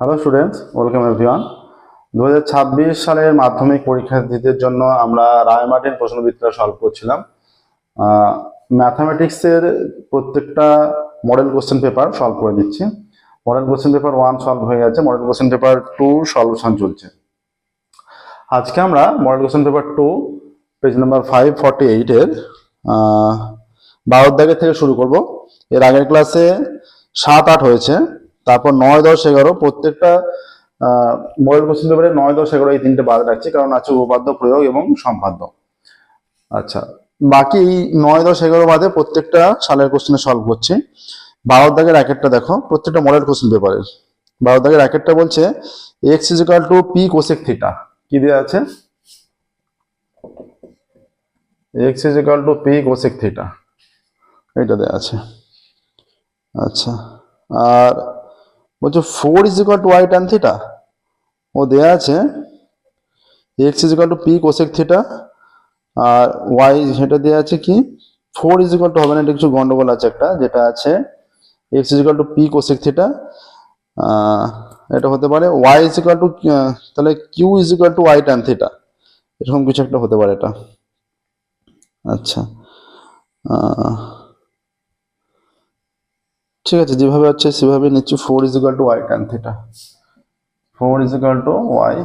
Hello students welcome everyone দু সালের মাধ্যমিক পরীক্ষার্থীদের জন্য আমরা রায় মার্টিন প্রশ্নবিদ্যা সলভ করছিলাম। ম্যাথামেটিক্সের প্রত্যেকটা মডেল কোশ্চেন পেপার সলভ করে দিচ্ছি model question paper one solve হয়ে গেছে model question paper two solution চলছে। আজকে আমরা model question paper two page number five forty এইটের বারো দাগের থেকে শুরু করব। এর আগের ক্লাসে সাত আট হয়েছে। তারপর নয় দশ এগারো প্রত্যেকটা মডেল কোশ্চেন পেপারে নয় দশ এগারো এই তিনটে বাদ রাখছি, কারণ আছে উপপাদ্য প্রয়োগ এবং সম্পাদ্য। আচ্ছা বাকি এই নয় দশ এগারো বাদে প্রত্যেকটা সালের কোশ্চেনে সলভ করছি। বারো দাগের একটা দেখো, প্রত্যেকটা মডেল কোশ্চেন পেপারের বারো দাগের একটা বলছে x is equal to p cosec theta কি দেওয়া আছে? X is equal to p cosec theta এটা দেওয়া আছে। আচ্ছা আর বলছে four is equal to y tan theta ও দেয়া আছে x is equal to p cosec theta R y সেটা দেওয়া আছে কি? ফোর ইজ ইকাল টু হবে না, এটা কিছু গন্ডগোল আছে একটা, যেটা আছে x is equal to p cosec theta এটা হতে পারে ওয়াই ইজ ইকাল টু তাহলে q is equal to y tan theta এরকম কিছু একটা হতে পারে এটা। আচ্ছা। ঠিক আছে, যেভাবে আছে সেভাবে নিচ্ছি। Four is equal to y tan theta four is equal to y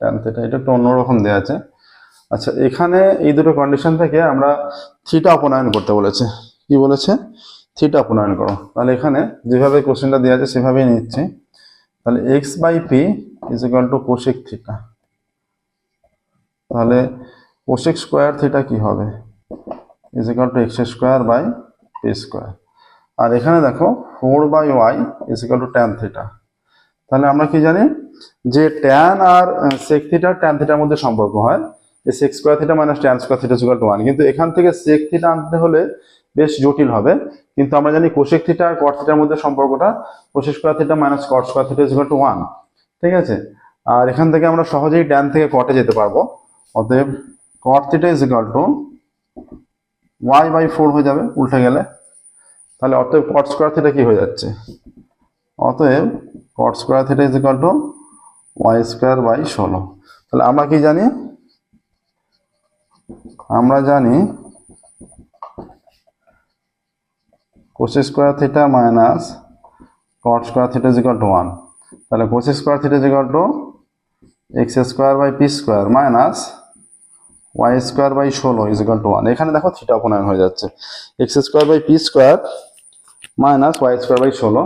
tan theta এটা একটু অন্যরকম দেওয়া আছে। আচ্ছা এখানে এই দুটো কন্ডিশন থেকে আমরা থিটা অপনয়ন করতে বলেছে। কি বলেছে? থিটা অপনয়ন করো। তাহলে এখানে যেভাবে কোশ্চেনটা দেওয়া আছে, সেভাবেই নিচ্ছি। তাহলে x by p is equal to cosec theta তাহলে কোশেক স্কোয়ার থিটা কি হবে? Is equal to x square by p square আর এখানে দেখো four by y equal to tan theta তাহলে আমরা কি জানি? যে ট্যান আর সেক থিটার ট্যান থিটার মধ্যে সম্পর্ক হয়, যে sec square theta minus tan square theta equal to one কিন্তু এখান থেকে সেক থিটা আনতে হলে বেশ জটিল হবে। কিন্তু আমরা জানি কোশেক থিটা আর কট থিটার মধ্যে সম্পর্কটা cosec square theta minus cot square theta equal to one ঠিক আছে? আর এখান থেকে আমরা সহজেই ট্যান থেকে কটে যেতে পারব। অতএব cot theta is equal to Y by four হয়ে যাবে, উল্টে গেলে। তাহলে অতএব কট স্কোয়ার থিটা কি হয়ে যাচ্ছে? অতএব cot square theta is equal to Y square by ষোলো। তাহলে আমরা কি জানি? আমরা জানি cosec square theta minus cot square theta is equal to one তাহলে cosec square theta is equal to X square by P square minus Y square by ষোলো is equal to one এখানে দেখো থিটা অপনয়ন হয়ে যাচ্ছে। X square by P square minus Y square by ষোলো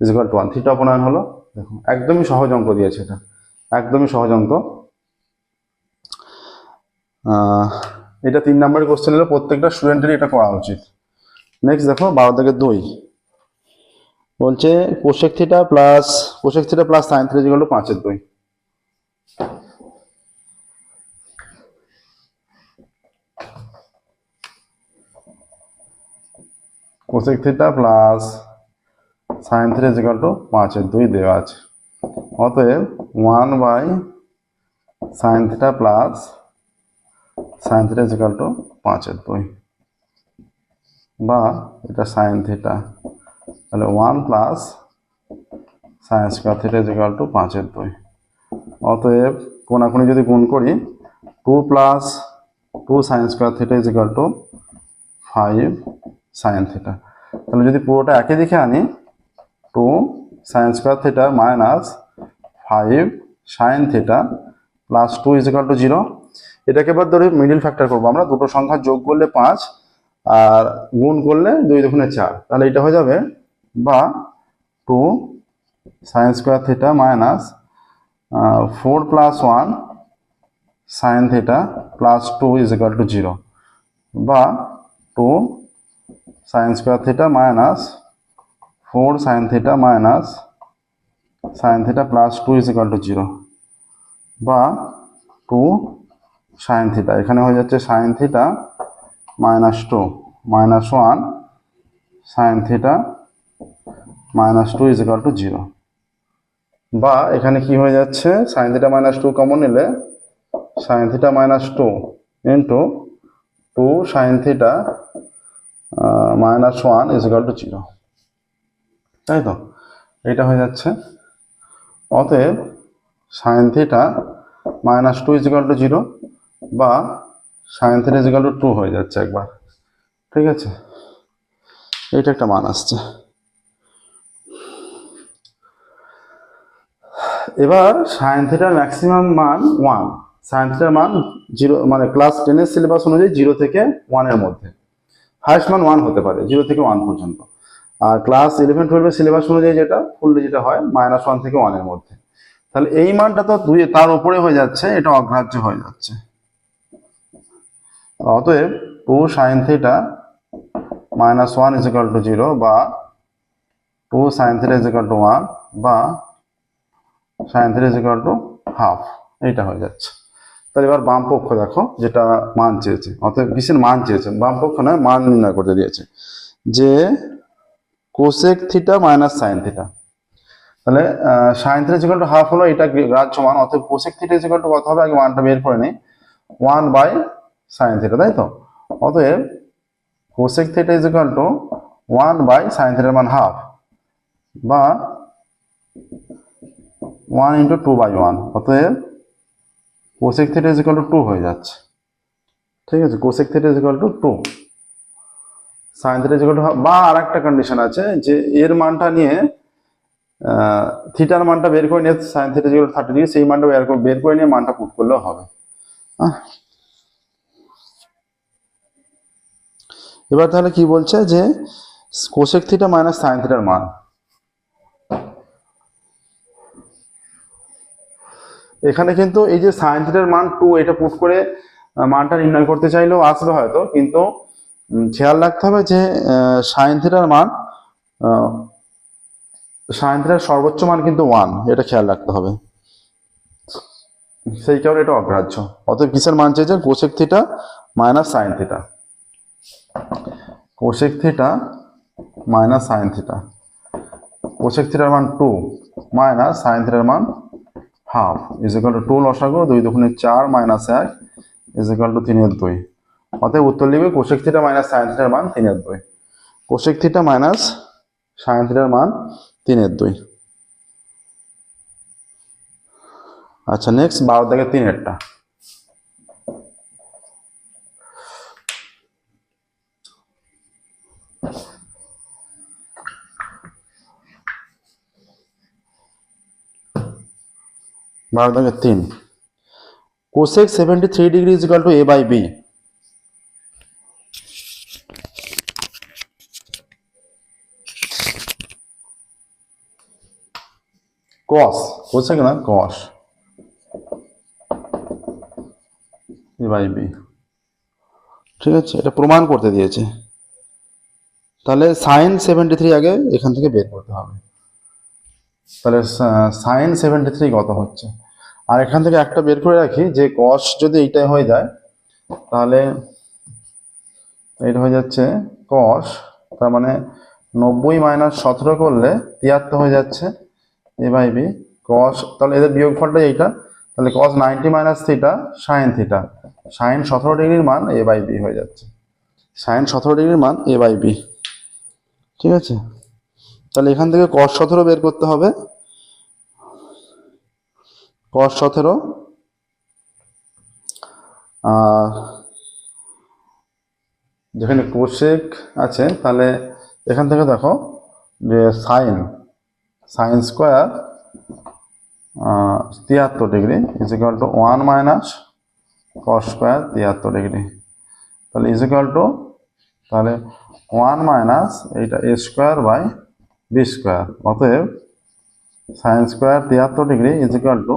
is equal to one theta অপনয়ন হলো। দেখো একদমই সহজ অঙ্ক দিয়েছে এটা। একদমই সহজ অঙ্ক। এটা তিন নম্বরের কোশ্চেন হলো প্রত্যেকটা স্টুডেন্টেরই এটা করা উচিত। নেক্সট দেখো, বারো থেকে দুই। বলছে cosec theta plus cosec theta plus sine three to পাঁচের দুই। Cosec theta plus sine three is equal to পাঁচের দুই দেওয়া আছে। অতএব one by sine theta plus sine theta is equal to পাঁচের দুই। বা এটা সাইন থিটা তাহলে one plus sine square theta is equal to পাঁচের দুই। অতএব কোনাকুনি যদি গুণ করি two plus two sine square theta is equal to five sine theta তাহলে যদি পুরোটা একই দেখে আনি two sine square theta minus five sine theta plus two is equal to zero এটাকে এবার ধরে মিডিল ফ্যাক্টর করব। আমরা দুটো সংখ্যা যোগ করলে পাঁচ, আর গুণ করলে দুই দুগুণে চার। তাহলে এটা হয়ে যাবে বা two sine square theta minus four plus one sine theta plus two is equal to zero বা two sine square theta minus four sine theta minus sine theta plus two is equal to zero বা two sine theta এখানে হয়ে যাচ্ছে sine theta minus two minus one sine theta minus two is equal to zero বা এখানে কি হয়ে যাচ্ছে sine theta minus two common নিলে sine theta minus two into two sine theta minus one is equal to zero তাই তো এটা হয়ে যাচ্ছে। অতএব sine theta minus two is equal to zero বা sine theta is equal to two হয়ে যাচ্ছে একবার। ঠিক আছে? এইটা একটা মান আসছে। এবার সাইন থিটার ম্যাক্সিমাম মান ওয়ান সাইন থিটার মান জিরো মানে ক্লাস টেনের সিলেবাস অনুযায়ী জিরো থেকে ওয়ানের মধ্যে। হাইস্ট মান ওয়ান হতে পারে জিরো থেকে ওয়ান পর্যন্ত। আর ক্লাস ইলেভেন টুয়েলভের সিলেবাস অনুযায়ী যেটা ফুললি যেটা হয় মাইনাস ওয়ান থেকে ওয়ানের মধ্যে। তাহলে এই মানটা তো দুই, তার উপরে হয়ে যাচ্ছে, এটা অগ্রাহ্য হয়ে যাচ্ছে। অতএব two sine theta minus one is equal to zero বা two sine theta is equal to one বা sine theta is equal to half এইটা হয়ে যাচ্ছে। তাহলে এবার বাম পক্ষ দেখো যেটা মান চেয়েছে অতএব কিসের মান চেয়েছে? বাম পক্ষ নয়, মান নির্ণয় করতে দিয়েছে যে cosec theta minus sine theta তাহলে sine theta is equal half হলো এটা গ্রাহ্য মান, অতএব কোসেক থিটা টু কত হবে? আগে মানটা বের করে নিই। ওয়ান বাই সাইন থিটা তাই তো? অতএব cosec theta is equal to one by sine থিটার মান হাফ বা one into two by one অতএব cosec theta is equal to two হয়ে যাচ্ছে। ঠিক আছে cosec theta is equal to two sine theta is equal to বা আর একটা কন্ডিশন আছে যে এর মানটা নিয়ে থিটার মানটা বের করে নিয়ে sine theta is equal to thirty degree সেই মানটা বের করে বের করে নিয়ে মানটা পুট করলেও হবে। আহ। এবার তাহলে কি বলছে যে কোসেক থিটা মাইনাস সাইন থিটার মান। এখানে কিন্তু এই যে সাইন থিটার মান টু এটা পুট করে মানটা নির্ণয় করতে চাইলেও আসবে হয়তো, কিন্তু খেয়াল রাখতে হবে যে সাইন থিটার মান সাইন থিটার সর্বোচ্চ মান কিন্তু ওয়ান এটা খেয়াল রাখতে হবে। সেই কারণে এটা অগ্রাহ্য। অতএব কিসের মান চেয়েছে cosec theta minus sine theta cosec theta minus sine theta cosec থিটার মান টু মাইনাস সাইন থিটার মান half. Is equal to two লসাগু দুই দুগুণে চার মাইনাস এক ইজ ইকাল টু তিনের দুই। অতএব উত্তর লিখবে কোশেক থিটা মাইনাস সাইন থিটার মান তিনের দুই। কোশেক থিটা মাইনাস সাইন থিটার মান তিনের দুই। আচ্ছা নেক্সট বারো থেকে তিনেরটা। বারো থেকে তিন। Cosec seventy three degree is equal to A by B cos cosec না কস এ বাই বি ঠিক আছে, এটা প্রমাণ করতে দিয়েছে। তাহলে সাইন সেভেন্টি থ্রি আগে এখান থেকে বের করতে হবে। তাহলে সাইন সেভেন্টি থ্রি কত হচ্ছে? আর এখান থেকে একটা বের করে রাখি, যে কস যদি এইটাই হয়ে যায়, তাহলে এটা হয়ে যাচ্ছে কস তার মানে নব্বই মাইনাস সতেরো করলে তিয়াত্তর হয়ে যাচ্ছে এ বাই বি কস তাহলে এদের বিয়োগ বিয়োগফলটা এইটা, তাহলে cos ninety minus theta sine theta sine সতেরো ডিগ্রির মান এ বাই বি হয়ে যাচ্ছে সাইন সতেরো ডিগ্রির মান এ বাই বি ঠিক আছে? তাহলে এখান থেকে কস সতেরো বের করতে হবে। কস সতেরো। আর যেখানে কোশেক আছে, তাহলে এখান থেকে দেখো যে সাইন সাইন স্কোয়ার তিয়াত্তর degree is to one minus cos square তিয়াত্তর ডিগ্রি। তাহলে ইজ টু তাহলে ওয়ান মাইনাস এইটা A square by B square অতএব সাইন স্কোয়ার তিয়াত্তর ডিগ্রি ইজ ইকাল টু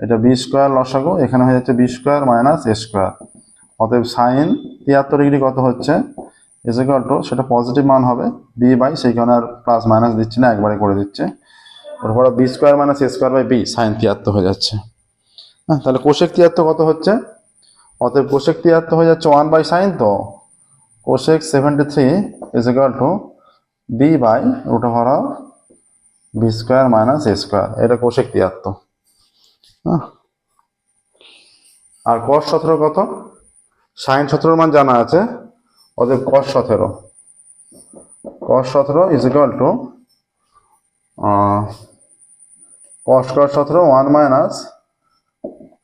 এটা বি স্কোয়ার লসাগু, এখানে হয়ে যাচ্ছে B square minus A square অতএব সাইন তিয়াত্তর ডিগ্রি কত হচ্ছে? ইজ ইকাল টু সেটা পজিটিভ মান হবে বি বাই সেই কারণে আর প্লাস মাইনাস দিচ্ছি না, একবারে করে দিচ্ছে। ওরপর B square minus A square by B sine তিয়াত্তর হয়ে যাচ্ছে। হ্যাঁ তাহলে কোশেক তিয়াত্তর কত হচ্ছে? অতএব কোশেক তিয়াত্তর হয়ে যাচ্ছে ওয়ান বাই সাইন তো cosec seventy three is equal to B by root over B square minus A square এটা কোশেক তিয়াত্তর হ্যাঁ? আর কস সতেরো কত? সাইন সতেরোর মান জানা আছে। অতএব কস সতেরো। কস সতেরো is equal to cos square সতেরো ওয়ান মাইনাস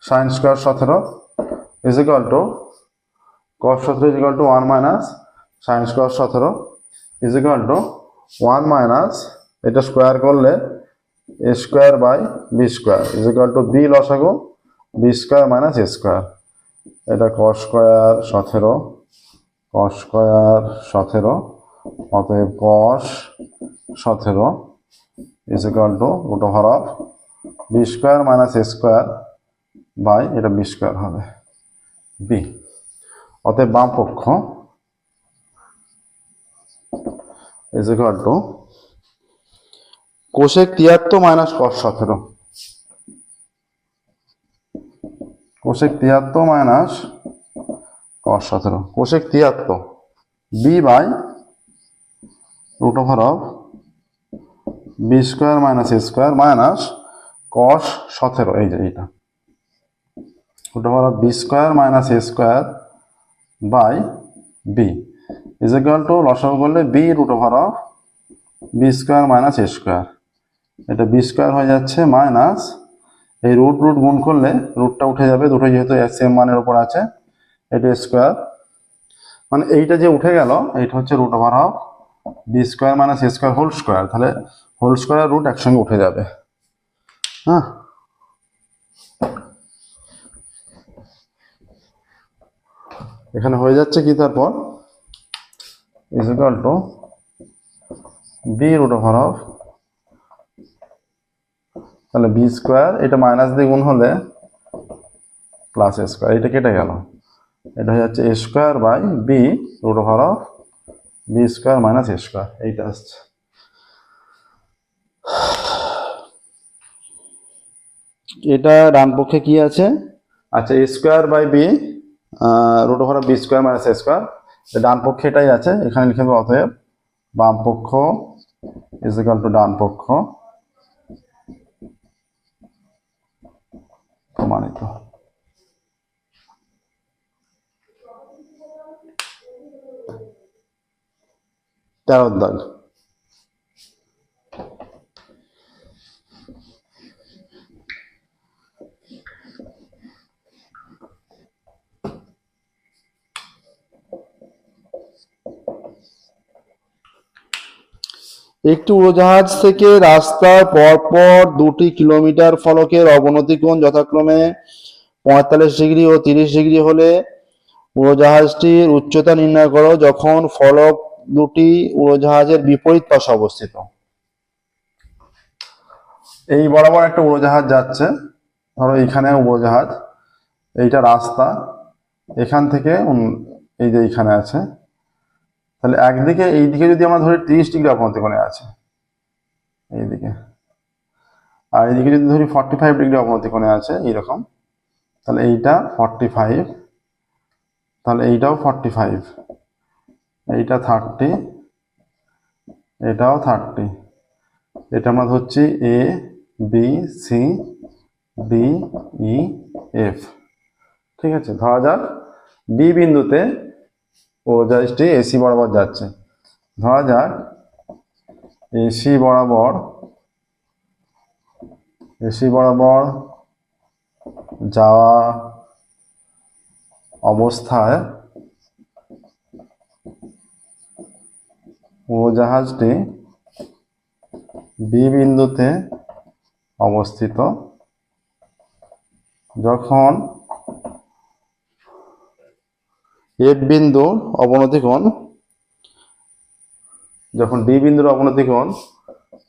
সাইন স্কোয়ার সতেরো ইজ ইকাল টু কস সতেরো is equal to one minus sine square সতেরো। Is equal to one minus এটা স্কোয়ার করলে A square by B square is equal to B লসাগু B square minus A square এটা cos square সতেরো কস square সতেরো, অতএব cos সতেরো is equal to root over of B square minus A square by এটা B square হবে B অতএব বাম পক্ষ ইজ ইকাল টু কোশেক তিয়াত্তর মাইনাস কস সতেরো। কোশেক তিয়াত্তর মাইনাস কস সতেরো। কোশেক তিয়াত্তর B by root over of B square minus A square minus cos সতেরো, এই যে এইটা। Root over of B square minus A square by B is equal to লসাগু করলে B root over of B square minus A square এটা B square হয়ে যাচ্ছে minus এই রুট রুট গুণ করলে রুটটা উঠে যাবে। দুটো যেহেতু সেম মানের উপর আছে, এটা স্কোয়ার মানে এইটা যে উঠে গেল, এইটা হচ্ছে root over of B square minus A square whole square তাহলে হোল স্কোয়ার রুট একসঙ্গে উঠে যাবে। হ্যাঁ? এখানে হয়ে যাচ্ছে কি তারপর? Is equal to B root over of তাহলে বি স্কোয়ার এটা মাইনাস দিয়ে গুণ হলে প্লাস এ স্কোয়ার এটা কেটে গেল। এটা হয়ে যাচ্ছে A square by B root over of B square minus A square এইটা আসছে। এটা ডান পক্ষে কি আছে? আচ্ছা A square by B root over B square minus A square ডান পক্ষে এটাই আছে। এখানে লিখে দেবো অতএব বাম পক্ষ ইজ ইকাল টু ডান পক্ষ। প্রমাণিত। তেরো দাগ। একটি উড়োজাহাজ থেকে রাস্তার পরপর দুটি কিলোমিটার ফলকের অবনতি কোণ যথাক্রমে পঁয়তাল্লিশ ডিগ্রি ও তিরিশ ডিগ্রি হলে উড়োজাহাজটির উচ্চতা নির্ণয় করো যখন ফলক দুটি উড়োজাহাজের বিপরীত পাশে অবস্থিত। এই বরাবর একটা উড়োজাহাজ যাচ্ছে। ধরো এইখানে উড়োজাহাজ, এইটা রাস্তা, এখান থেকে এই যে এইখানে আছে। তাহলে একদিকে, এইদিকে যদি আমরা ধরি তিরিশ ডিগ্রি অবনতি কোণে আছে, এইদিকে। আর এইদিকে যদি ধরি ফর্টি ফাইভ ডিগ্রি অবনতি কোণে আছে, এইরকম, তাহলে এইটা ফর্টি ফাইভ তাহলে এইটাও ফর্টি ফাইভ এইটা থার্টি এটাও থার্টি এটা আমরা ধরছি A B C D E F ঠিক আছে, ধরা যাক বি বিন্দুতে উড়োজাহাজটি এসি বরাবর যাচ্ছে। ধরা যাক এসি বরাবর এসি বরাবর যাওয়া অবস্থায় উড়োজাহাজটি বি বিন্দুতে অবস্থিত। যখন এফ বিন্দুর অবনতি কোণ যখন ডি বিন্দুর অবনতি কোণ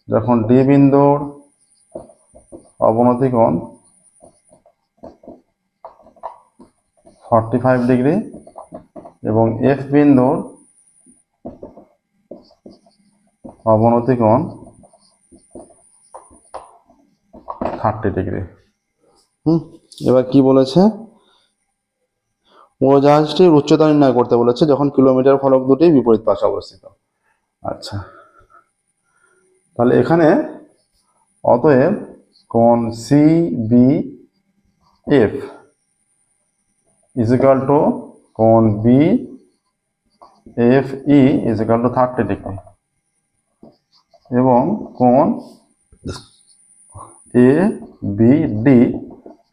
যখন ডি বিন্দুর অবনতি কোণ ফর্টি ফাইভ ডিগ্রি এবং এফ বিন্দুর অবনতি কোণ থার্টি ডিগ্রি হুম, এবার কি বলেছে? উড়োজাহাজটির উচ্চতা নির্ণয় করতে বলেছে, যখন কিলোমিটার ফলক দুটি বিপরীত পাশে অবস্থিত। আচ্ছা। তাহলে এখানে অতএব কোন C B F is equal to কোণ B F E is equal to thirty degree এবং কোন এ বি ডি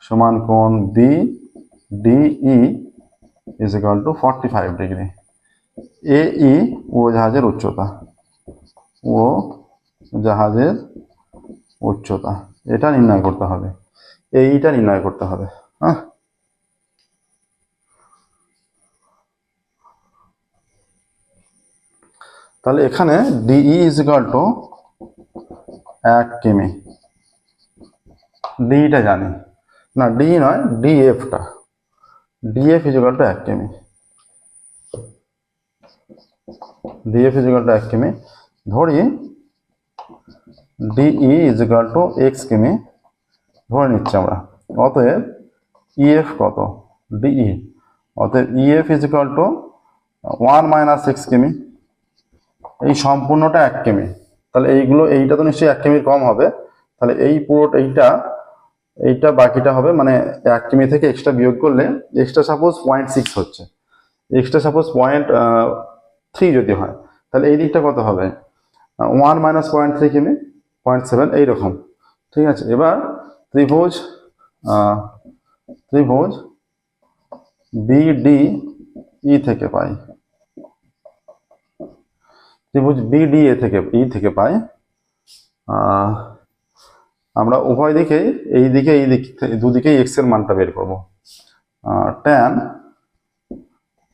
সমান কোন B DE is equal to forty five degree A E ও জাহাজের উচ্চতা ও জাহাজের উচ্চতা এটা নির্ণয় করতে হবে। এইটা নির্ণয় করতে হবে। হ্যাঁ? তাহলে এখানে ডিই ইজ ইকাল টু এক কিমি। ডিটা জানি। না ডি নয় ডিএফটা ডিএফ ইজ ইকাল টু এক কিমি ডিএফ ইজ ইকাল টু এক কিমি ধরি DE is equal to X কিমি ধরে নিচ্ছি আমরা। অতএব ইএফ কত? ডিই অতএব EF is equal to one minus six কিমি এই সম্পূর্ণটা এক কিমি তাহলে এইগুলো, এইটা তো নিশ্চয়ই এক কিমির কম হবে। তাহলে এই পুরোটা এইটা এইটা বাকিটা হবে মানে এক কিমি থেকে এক্সট্রা বিয়োগ করলে এক্সট্রা সাপোজ পয়েন্ট সিক্স হচ্ছে। এক্সট্রা সাপোজ পয়েন্ট থ্রি যদি হয়, তাহলে এই দিকটা কত হবে? ওয়ান মাইনাস পয়েন্ট থ্রি কিমি পয়েন্ট সেভেন এইরকম। ঠিক আছে, এবার ত্রিভুজ ত্রিভুজ বিডি ই থেকে পাই। ত্রিভুজ বিডিএ থেকে ই থেকে পাই। আমরা উভয় দিকেই, এই দিকে, এই দিক, দুদিকেই এক্সের মানটা বের করব। Tan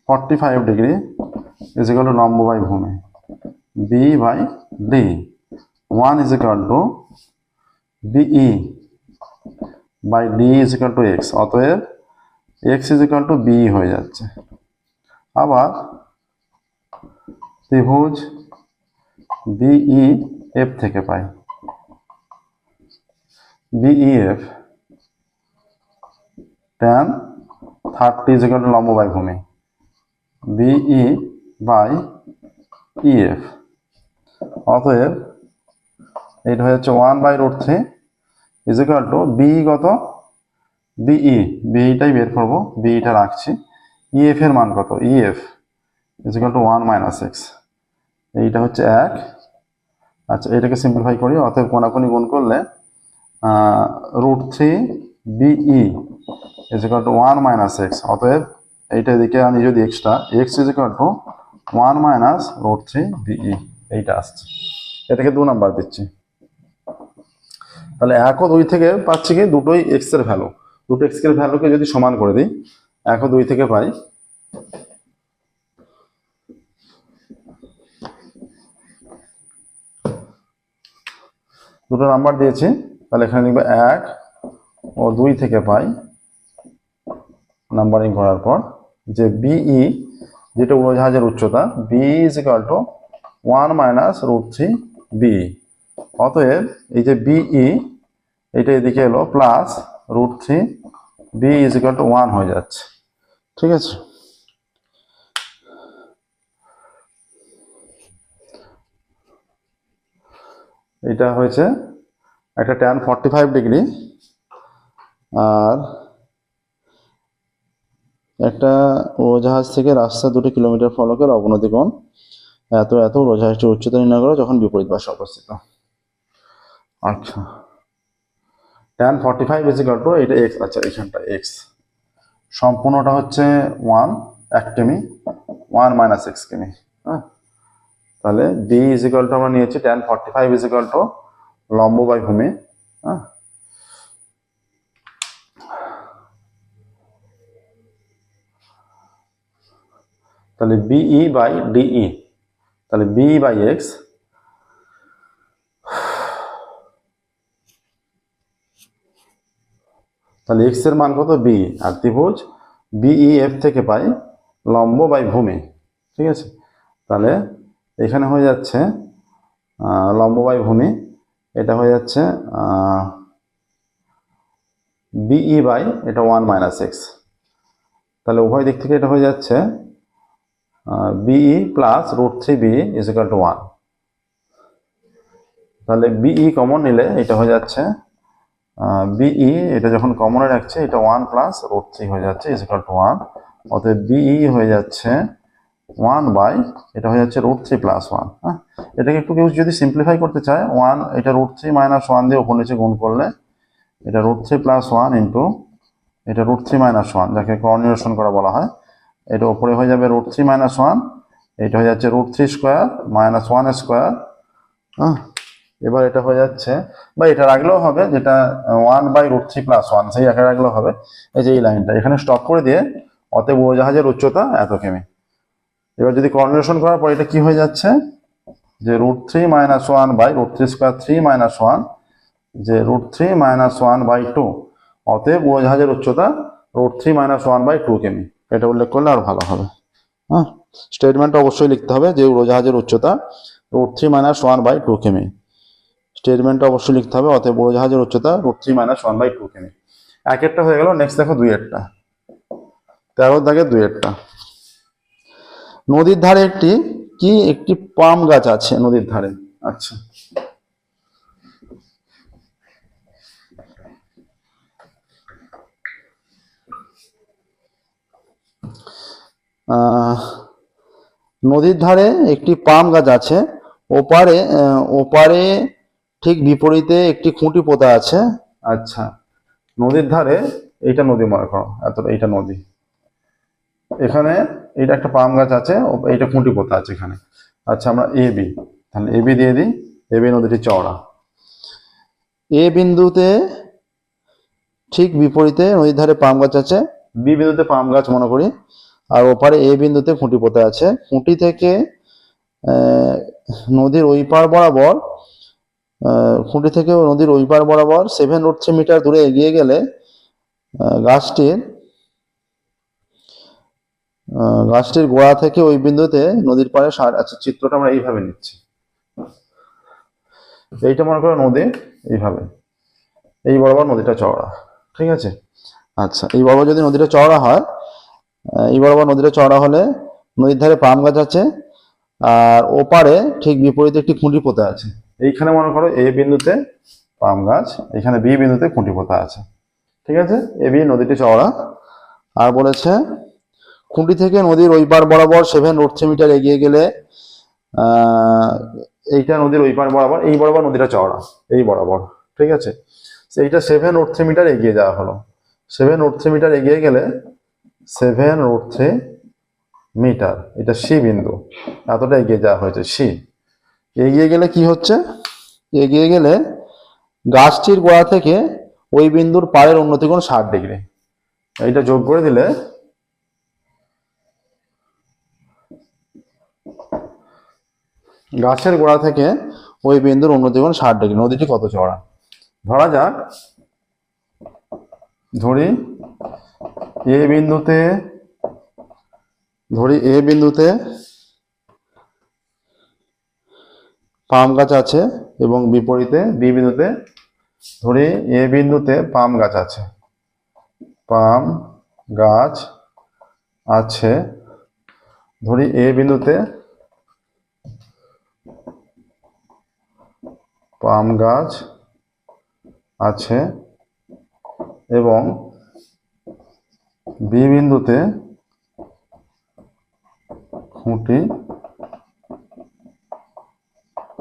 forty five degree is equal to লম্ব বাই ভূমি B by D one is equal to BE by D is equal to X অতএব X is equal to B হয়ে যাচ্ছে। আবার ত্রিভুজ বিই এফ থেকে পাই। BEF tan thirty is to লম্ব by ভূমি বিই বাই ইএফ অতএব এটা যাচ্ছে one by root three is equal to B কত? বিই বিইটাই বের করব বিইটা রাখছি। ইএফ এর মান কত? EF is equal to one minus X এইটা হচ্ছে এক। আচ্ছা এটাকে সিম্পলিফাই করি, অতএব কোনাকুনি গুণ করলে root three BE is equal to one minus X অতএব এইটা এদিকে আনি যদি extra X is equal to one minus root three BE এইটা আসছে। এটাকে দু নাম্বার দিচ্ছি। তাহলে এক ও দুই থেকে পাচ্ছি কি? দুটোই এক্সের ভ্যালু দুটো এক্সের ভ্যালুকে যদি সমান করে দিই, এক ও দুই থেকে পাই, দুটো নাম্বার দিয়েছি। তাহলে এখানে লিখব এক ও দুই থেকে পাই নাম্বারিং করার পর যে বিই যেটা উড়োজাহাজের উচ্চতা B is equal to one minus root three B অতএব এই যে বিই এটা এদিকে এলো plus root three B is equal to one হয়ে যাচ্ছে। ঠিক আছে? এটা হয়েছে একটা ট্যান ফর্টি ফাইভ ডিগ্রি আর একটা উড়োজাহাজ থেকে রাস্তা দুটি কিলোমিটার ফলকের অবনতি কোণ, এত এত উড়োজাহাজটির উচ্চতা নির্ণয় করো যখন বিপরীত পাশে অবস্থিত। আচ্ছা। Tan forty five is equal এটা এক্স আচ্ছা এখানটা এক্স সম্পূর্ণটা হচ্ছে ওয়ান এক কিমি ওয়ান মাইনাস এক্স কেমি হ্যাঁ? তাহলে ডি ইজিকাল টু আমরা নিয়েছি tan forty five is equal to লম্ব বাই ভূমি হ্যাঁ তাহলে বিই বাই ডিই তাহলে বি বাই এক্স, তাহলে এক্সের মান কত? বি আর ত্রিভুজ বিই এফ থেকে পাই লম্ব বাই ভূমি ঠিক আছে? তাহলে এখানে হয়ে যাচ্ছে লম্ব বাই ভূমি এটা হয়ে যাচ্ছে বিই বাই এটা ওয়ান মাইনাস এক্স তাহলে উভয় দিক থেকে এটা হয়ে যাচ্ছে BE plus root three BE is equal to one তাহলে বিই কমন নিলে এটা হয়ে যাচ্ছে বিই এটা যখন কমনে রাখছে, এটা ওয়ান প্লাস রুট থ্রি হয়ে যাচ্ছে ইজ ইকাল টু ওয়ান অতএব বিই হয়ে যাচ্ছে ওয়ান বাই এটা হয়ে যাচ্ছে রুট থ্রি প্লাস ওয়ান হ্যাঁ? এটাকে একটু কেউ যদি সিম্পলিফাই করতে চায় ওয়ান এটা রুট থ্রি মাইনাস ওয়ান দিয়ে ওপর নিচে গুণ করলে, এটা root three plus one into এটা রুট থ্রি মাইনাস ওয়ান যাকে কর্নিরেশন করা বলা হয়, এটা ওপরে হয়ে যাবে রুট থ্রি মাইনাস ওয়ান এটা হয়ে যাচ্ছে root three square minus one square হ্যাঁ? এবার এটা হয়ে যাচ্ছে, বা এটা রাখলেও হবে, যেটা one by root three plus one সেই একা রাখলেও হবে, এই যে এই লাইনটা এখানে স্টপ করে দিয়ে, অতএব উড়োজাহাজের উচ্চতা এত কেমি। এবার যদি কর্নিরেশন করার পর এটা কি হয়ে যাচ্ছে? যে root three minus one by root three square three minus one যে root three minus one by two অতএব উড়োজাহাজের উচ্চতা root three minus one by two কেমি এটা উল্লেখ করলে আরও ভালো হবে। হ্যাঁ? স্টেটমেন্টটা অবশ্যই লিখতে হবে যে উড়োজাহাজের উচ্চতা root three minus one by two কেমি স্টেটমেন্টটা অবশ্যই লিখতে হবে, অতএব উড়োজাহাজের উচ্চতা root three minus one by two কেমি এক একটা হয়ে গেল নেক্সট দেখো দুই একটা। তেরো দাগে দুই একটা। নদীর ধারে একটি, কি? একটি পাম গাছ আছে নদীর ধারে। আচ্ছা। নদীর ধারে একটি পাম গাছ আছে। ওপারে ওপারে ঠিক বিপরীতে একটি খুঁটি পোতা আছে। আচ্ছা। নদীর ধারে এইটা নদী মনে করো এতটা এইটা নদী। এখানে এটা একটা পাম গাছ আছে এইটা খুঁটি পোতা আছে এখানে। আচ্ছা আমরা এ বি, তাহলে এ বি দিয়ে দিই, এ বি নদীটি চওড়া। এ বিন্দুতে ঠিক বিপরীতে নদীর ধারে পাম গাছ আছে, বি বিন্দুতে পাম গাছ মনে করি, আর ওপারে এ বিন্দুতে খুঁটি পোতা আছে। খুঁটি থেকে নদীর ওই পার বরাবর খুঁটি থেকে নদীর ওই পার বরাবর সেভেন রুট থ্রি মিটার দূরে এগিয়ে গেলে গাছটির গাছটির গোড়া থেকে ওই বিন্দুতে নদীর পাড়ে সার- আচ্ছা চিত্রটা আমরা এইভাবে নিচ্ছি। এইটা মনে করো নদী, এইভাবে। এই বরাবর নদীটা চওড়া, ঠিক আছে? আচ্ছা এই বরাবর যদি নদীটা চওড়া হয় এই বরাবর নদীটা চওড়া হলে নদীর ধারে পাম গাছ আছে, আর ওপারে ঠিক বিপরীতে একটি খুঁটি পোতা আছে। এইখানে মনে করো এ বিন্দুতে পাম গাছ, এখানে বি বিন্দুতে খুঁটি পোতা আছে। ঠিক আছে? এ বি নদীটি চওড়া। আর বলেছে খুঁটি থেকে নদীর ওই পার বরাবর সেভেন রুট থ্রি মিটার এগিয়ে গেলে এইটা নদীর ওই পার বরাবর, এই বরাবর নদীটা চওড়া, এই বরাবর, ঠিক আছে? এইটা সেভেন রুট থ্রি মিটার এগিয়ে যাওয়া হলো। সেভেন রুট থ্রি মিটার এগিয়ে গেলে সেভেন রুট থ্রি মিটার এটা সি বিন্দু, এতটা এগিয়ে যাওয়া হয়েছে সি এগিয়ে গেলে কি হচ্ছে? এগিয়ে গেলে গাছটির গোড়া থেকে ওই বিন্দুর পায়ের উন্নতি কোণ ষাট ডিগ্রি। এইটা যোগ করে দিলে গাছের গোড়া থেকে ওই বিন্দুর উন্নতি কোণ ষাট ডিগ্রি, নদীটি কত চওড়া? ধরা যাক, ধরি এ বিন্দুতে, ধরি এ বিন্দুতে পাম গাছ আছে এবং বিপরীতে বি বিন্দুতে, ধরি এ বিন্দুতে পাম গাছ আছে। পাম গাছ আছে, ধরি এ বিন্দুতে পাম গাছ আছে এবং বি বিন্দুতে খুঁটি,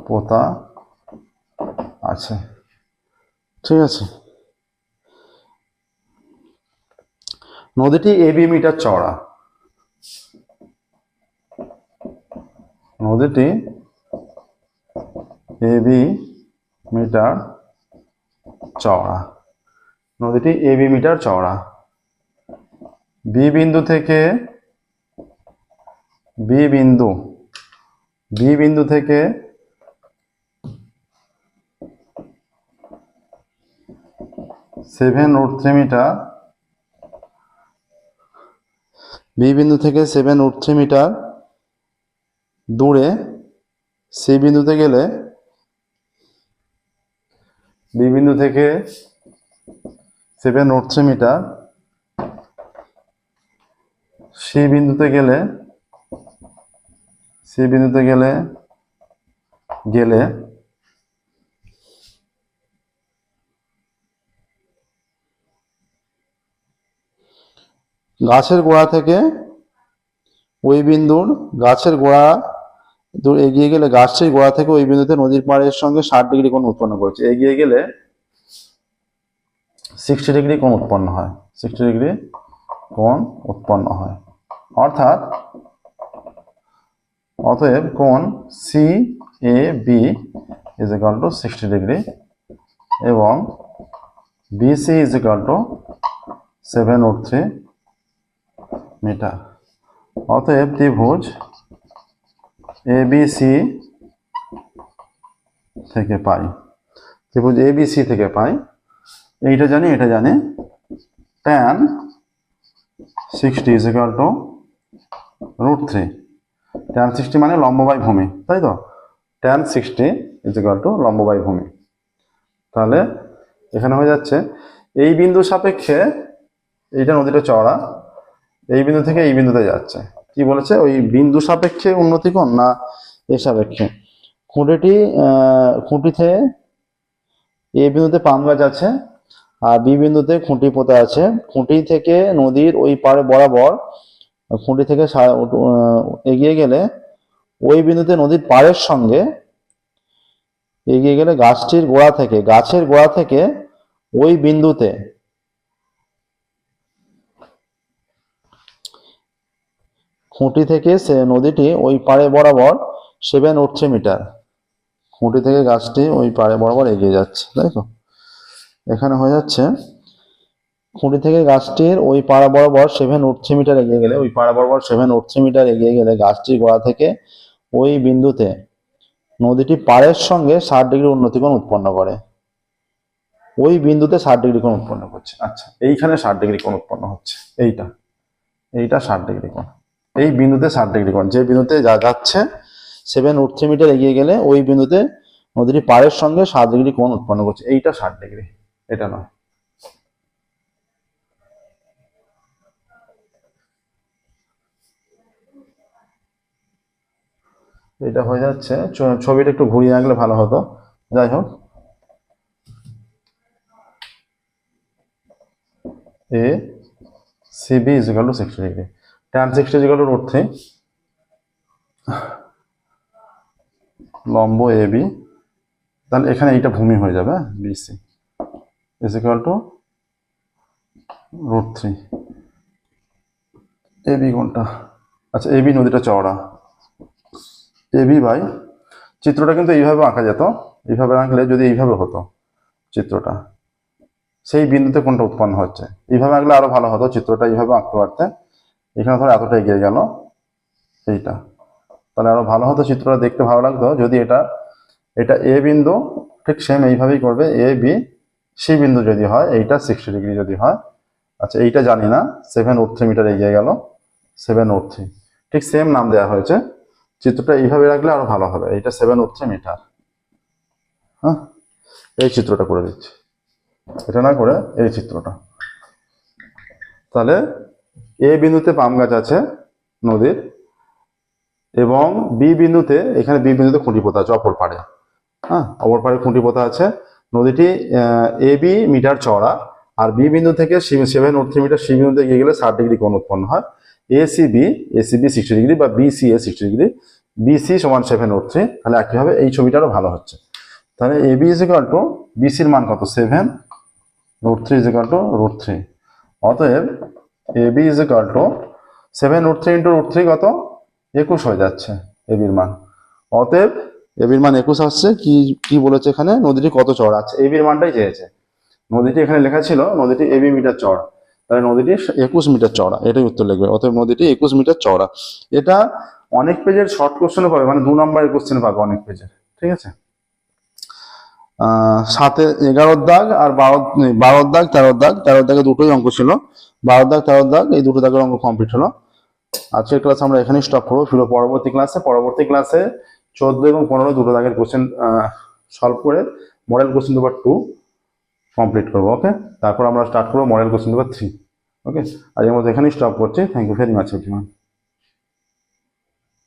পোতা আছে। ঠিক আছে। নদীটি এবি মিটার চওড়া। নদীটি এবি মিটার চওড়া। নদীটি এবি মিটার চওড়া। বি বিন্দু থেকে বি বিন্দু বি বিন্দু থেকে seven root three metre B বিন্দু থেকে সেভেন রুট থ্রি মিটার দূরে সি বিন্দুতে গেলে বি বিন্দু থেকে সেভেন থ্রি মিটার সি বিন্দুতে গেলে সি বিন্দুতে গেলে গেলে, গাছের গোড়া থেকে ওই বিন্দুর গাছের গোড়া দূর এগিয়ে গেলে গাছের গোড়া থেকে ওই বিন্দুতে নদীর পাড়ের সঙ্গে ষাট ডিগ্রি কোণ উৎপন্ন করেছে। এগিয়ে গেলে সিক্সটি ডিগ্রি কোণ উৎপন্ন হয়। সিক্সটি ডিগ্রি কোণ উৎপন্ন হয়। অর্থাৎ অতএব কোণ C A B is equal to sixty degree এবং BC is equal to seven O three metre অতএব ত্রিভুজ এ সি থেকে পাই। ত্রিভুজ এ সি থেকে পাই। এইটা জানি, এটা জানি। Tan sixty is equal to root three tan sixty মানে লম্ববাই ভূমি, তাই তো? Tan sixty is equal to লম্ববাই ভূমি। তাহলে এখানে হয়ে যাচ্ছে, এই বিন্দু সাপেক্ষে এইটা নদীটা চওড়া, এই বিন্দু থেকে এই বিন্দুতে যাচ্ছে। কি বলেছে? ওই বিন্দু সাপেক্ষে উন্নতি কোণ না এ সাপেক্ষে? খুঁটিটি খুঁটিতে এ বিন্দুতে পাম গাছ আছে আর বি বিন্দুতে খুঁটি পোতা আছে। খুঁটি থেকে নদীর ওই পাড়ে বরাবর, খুঁটি থেকে এগিয়ে গেলে ওই বিন্দুতে নদীর পাড়ের সঙ্গে এগিয়ে গেলে গাছটির গোড়া থেকে, গাছের গোড়া থেকে ওই বিন্দুতে খুঁটি থেকে সে নদীটি ওই পাড়ে বরাবর সেভেন উঠছে মিটার। খুঁটি থেকে গাছটি ওই পাড়ে বরাবর এগিয়ে যাচ্ছে, তাই তো? এখানে হয়ে যাচ্ছে, খুঁটি থেকে গাছটির ওই পাড়া বরাবর সেভেন উঠছে মিটার এগিয়ে গেলে, ওই পাড়া বরাবর সেভেন উঠছে মিটার এগিয়ে গেলে গাছটির গোড়া থেকে ওই বিন্দুতে নদীটি পাড়ের সঙ্গে ষাট ডিগ্রি উন্নতিকোণ উৎপন্ন করে। ওই বিন্দুতে ষাট ডিগ্রি কোণ উৎপন্ন করছে। আচ্ছা এইখানে ষাট ডিগ্রি কোণ উৎপন্ন হচ্ছে, এইটা এইটা ষাট ডিগ্রি কোণ। এই বিন্দুতে ষাট ডিগ্রি কোণ। যে বিন্দুতে যা যাচ্ছে সেভেন উঠ থ্রি মিটার এগিয়ে গেলে ওই বিন্দুতে নদীটি পাড়ের সঙ্গে ষাট ডিগ্রি কোণ উৎপন্ন করছে। এইটা ষাট ডিগ্রি এটা নয়। এটা হয়ে যাচ্ছে ছবিটা একটু ঘুরিয়ে আঁকলে ভালো হতো। যাই হোক। A CB is equal to sixty degree tan sixty is equal to root three লম্ব এ বি তাহলে এখানে এইটা ভূমি হয়ে যাবে BC is equal to root three A B কোনটা? আচ্ছা এ বি নদীটা চওড়া। এ বি বাই, চিত্রটা কিন্তু এইভাবে আঁকা যেত, এইভাবে আঁকলে যদি এইভাবে হতো চিত্রটা, সেই বিন্দুতে কোনটা উৎপন্ন হচ্ছে? এইভাবে আঁকলে আরও ভালো হতো চিত্রটা, এইভাবে আঁকতে পারতে এখানে ধরো এতটা এগিয়ে গেল। এইটা। তাহলে আরও ভালো হতো চিত্রটা দেখতে ভালো লাগতো, যদি এটা এটা এ বিন্দু ঠিক সেম এইভাবেই করবে এ বি সি বিন্দু যদি হয়, এইটা সিক্সটি ডিগ্রি যদি হয়। আচ্ছা এইটা জানি না সেভেন উঠ থ্রি মিটার এগিয়ে গেল সেভেন উঠ থ্রি ঠিক সেম নাম দেওয়া হয়েছে। চিত্রটা এইভাবে রাখলে আরও ভালো হবে, এইটা সেভেন উঠ থ্রি মিটার হ্যাঁ এই চিত্রটা করে দিচ্ছি। এটা না করে এই চিত্রটা। তাহলে এ বিন্দুতে পাম গাছ আছে নদীর এবং বি বিন্দুতে এখানে বি বিন্দুতে খুঁটি পোতা আছে অপর পাড়ে। হ্যাঁ অপর পাড়ে খুঁটি পোতা আছে। নদীটি এ বি মিটার চওড়া আর বি বিন্দু থেকে সেভেন ও থ্রি মিটার সি বিন্দুতে গিয়ে গেলে ষাট ডিগ্রি কোণ উৎপন্ন হয়। A C B, A C B sixty degree বা B C A sixty degree. B C সমান সেভেন ও থ্রি। তাহলে একইভাবে এই ছবিটারও ভালো হচ্ছে। তাহলে A B is equal to বিসির মান কত? Seven root three is equal to root three. অতএব A B is equal to seven root three into root three কত? একুশ হয়ে যাচ্ছে এবির মান। অতএব এবির মান একুশ আসছে। কি কি বলেছে এখানে? নদীটি কত চড়া আছে এবির মানটাই চেয়েছে। নদীটি এখানে লেখা ছিল, নদীটি এবি মিটার চড়া তাহলে নদীটি একুশ মিটার চড়া এটাই উত্তর লিখবে। অতএব নদীটি একুশ মিটার চড়া এটা অনেক পেজের শর্ট কোশ্চেনে পাবে। মানে দু নম্বরের কোশ্চেন পাবে অনেক পেজের। ঠিক আছে? সাথে এগারোর দাগ আর বারো বারোর দাগ তেরোর দাগ। তেরোর দাগে দুটোই অঙ্ক ছিল। বারোর দাগ তেরো দাগ এই দুটো দাগের অঙ্ক কমপ্লিট হলো। আজকের ক্লাস আমরা এখানেই স্টপ করব। ফিরো পরবর্তী ক্লাসে পরবর্তী ক্লাসে চোদ্দ এবং পনেরো দুটো দাগের কোশ্চেন সলভ করে model question number two complete করব ওকে তারপর আমরা স্টার্ট করব model question number three okay আজকের মধ্যে এখানেই স্টপ করছি। Thank you very much everyone